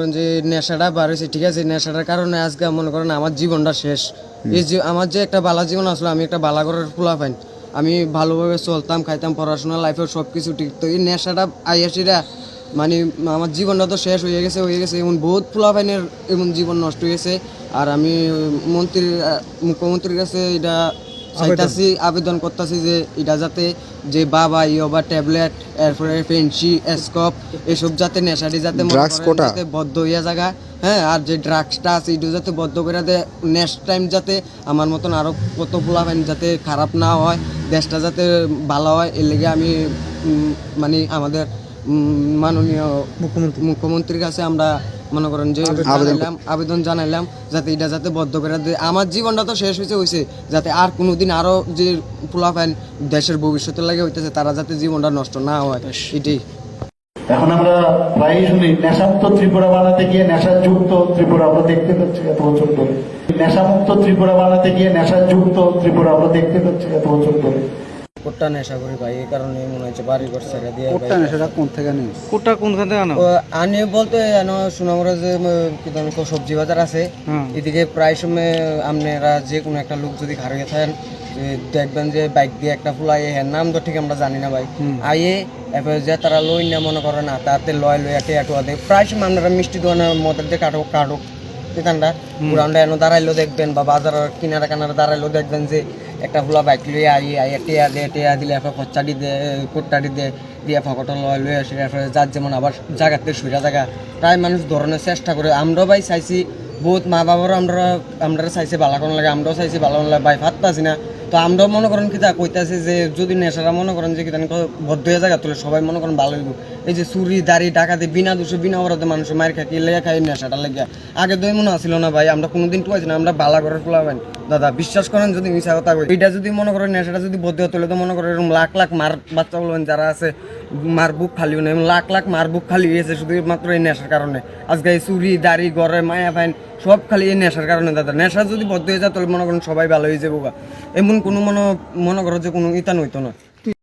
করেন যে নেশাটা হয়েছে ঠিক আছে? নেশাটার কারণে আজকে মনে করেন আমার জীবনটা শেষ। এই যে আমার যে একটা বালা জীবন আসলো আমি একটা বালা করার খোলা পাইন আমি ভালোভাবে চলতাম খাইতাম পড়াশোনা লাইফের সব কিছু ঠিক। তো এই নেশাটা আইয়াসিরা মানে আমার জীবনটা তো শেষ হয়ে গেছে হয়ে গেছে। এমন বহুত ফুলাফাইনের এমন জীবন নষ্ট হয়েছে আর আমি মন্ত্রীর মুখ্যমন্ত্রীর কাছে এটা চাইতাছি আবেদন করতেছি যে এটা যাতে যে বাবা ইয়ে বা ট্যাবলেট এরপরে ফেন্সি স্কপ এসব যাতে নেশাটি যাতে মনে? যাতে বদ্ধ হইয়া জায়গা হ্যাঁ আর যে ড্রাগসটা আছে এটা যাতে বদ্ধ করে দেয়। নেক্সট টাইম যাতে আমার মতন আরও কত ফুলাফাইন যাতে খারাপ না হয় দেশটা যাতে ভালো হয় এর লেগে আমি মানে আমাদের মাননীয় মুখ্যমন্ত্রী। মুখ্যমন্ত্রীর কাছে আমরা মনে করেন যে জানাইলাম আবেদন জানাইলাম যাতে এটা যাতে বদ্ধ করে দেয়। আমার জীবনটা তো শেষ হয়েছে হয়েছে যাতে আর কোনোদিন আরও যে ফুলাফাইন দেশের ভবিষ্যতের লাগে হইতেছে তারা যাতে জীবনটা নষ্ট না হয়। এটাই। এখন আমরা প্রায়ই শুনি নেশামুক্ত ত্রিপুরা বানাতে গিয়ে নেশাযুক্ত ত্রিপুরা আমরা দেখতে পাচ্ছি এত বছর ধরে। নেশামুক্ত ত্রিপুরা বানাতে গিয়ে নেশাযুক্ত ত্রিপুরা আমরা দেখতে পাচ্ছি এত বছর ধরে। কোটটা নেশা করি ভাই এই কারণে মনে হচ্ছে বাড়ি ঘর ছেড়ে দিয়ে কোটটা নেশাটা কোন থেকে নিস কোটা কোনখান থেকে আনো? আনি বলতে জানো সুনামরা যে কি তো সবজি বাজার আছে। এদিকে প্রায় সময় আপনারা যে কোনো একটা লোক যদি হারিয়ে থাকেন দেখবেন যে বাইক দিয়ে একটা ফুলাই হ্যাঁ নাম তো ঠিক আমরা জানি না ভাই। আইয়ে এরপরে যে তারা লই না মনে করে না তাতে লয় লই একটা একটু দেয়। প্রায় সময় আপনারা মিষ্টি দোকানের মদের দিয়ে কাটো কাটো দোকানটা পুরানটা এনে দাঁড়াইলেও দেখবেন বা বাজার কিনারা কানারা দাঁড়াইলেও দেখবেন যে একটা ফুলা বাইক লই আই আই টিয়া দে, টিয়া দিলে এরপর খরচাটি দে কোটাডি দে, দিয়ে ফকটন লয় লই আসে, এরপরে যার যেমন আবার জায়গাতে সুইরা জায়গা। তাই মানুষ ধরনের চেষ্টা করে। আমরা ভাই চাইছি, বহুত মা বাবারও আমরা আমরা চাইছি ভালো লাগে, আমরাও চাইছি ভালো লাগে। ভাই ভাবতাছি না। তো আমরাও মনে করেন কি তা কইতাছি যে, যদি নেশারা মনে করেন যে কি বদ্ধ হয়ে জায়গা তুলে সবাই মনে করেন ভালো হইব। এই যে চুরি, দাড়ি, ডাকাতি, বিনা দোষে, বিনা অপরাধে মানুষ মায়ের খাই লেগে খাই নেশাটা লেগে? আগে তো এমন আসছিল না ভাই, আমরা কোনোদিন টুয়াইছি না, আমরা বালা করে ফেলা দাদা, বিশ্বাস করেন যদি মিশা কথা কই এটা যদি মনে করেন নেশাটা যদি হতে হলে তো মনে করেন এরকম লাখ লাখ মার বাচ্চা বলবেন যারা আছে, মার বুক খালি না লাখ লাখ মার বুক খালি হয়েছে শুধু মাত্র এই নেশার কারণে। আজকে এই চুরি, দাড়ি, ঘরে, মায়া ফাইন সব খালি এই নেশার কারণে, দাদা। নেশা যদি বদ্ধ হয়ে যায়, তাহলে মনে করেন সবাই ভালো হয়ে যাব। এমন কোনো মনে মনে করো যে কোনো ইতা নইতো না।